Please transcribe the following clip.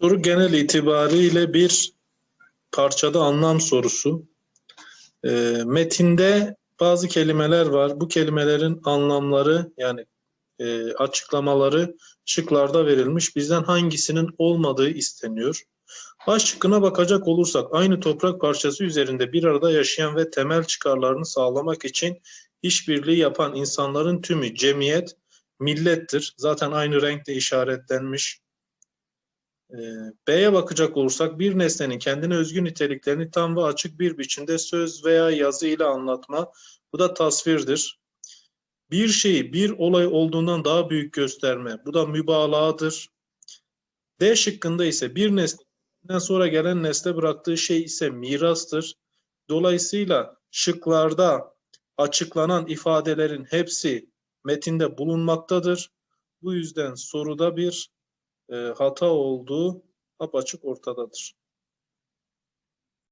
Soru genel itibariyle bir parçada anlam sorusu. Ee, metinde bazı kelimeler var. Bu kelimelerin anlamları yani e, açıklamaları şıklarda verilmiş. Bizden hangisinin olmadığı isteniyor. Baş şıkkına bakacak olursak aynı toprak parçası üzerinde bir arada yaşayan ve temel çıkarlarını sağlamak için işbirliği yapan insanların tümü cemiyet, millettir. Zaten aynı renkle işaretlenmiş. Ee, B'ye bakacak olursak bir nesnenin kendine özgü niteliklerini tam ve açık bir biçimde söz veya yazı ile anlatma. Bu da tasvirdir. Bir şeyi bir olay olduğundan daha büyük gösterme. Bu da mübalağadır. D şıkkında ise bir nesneden sonra gelen nesle bıraktığı şey ise mirastır. Dolayısıyla şıklarda açıklanan ifadelerin hepsi metinde bulunmaktadır. Bu yüzden soruda bir e, hata olduğu apaçık ortadadır.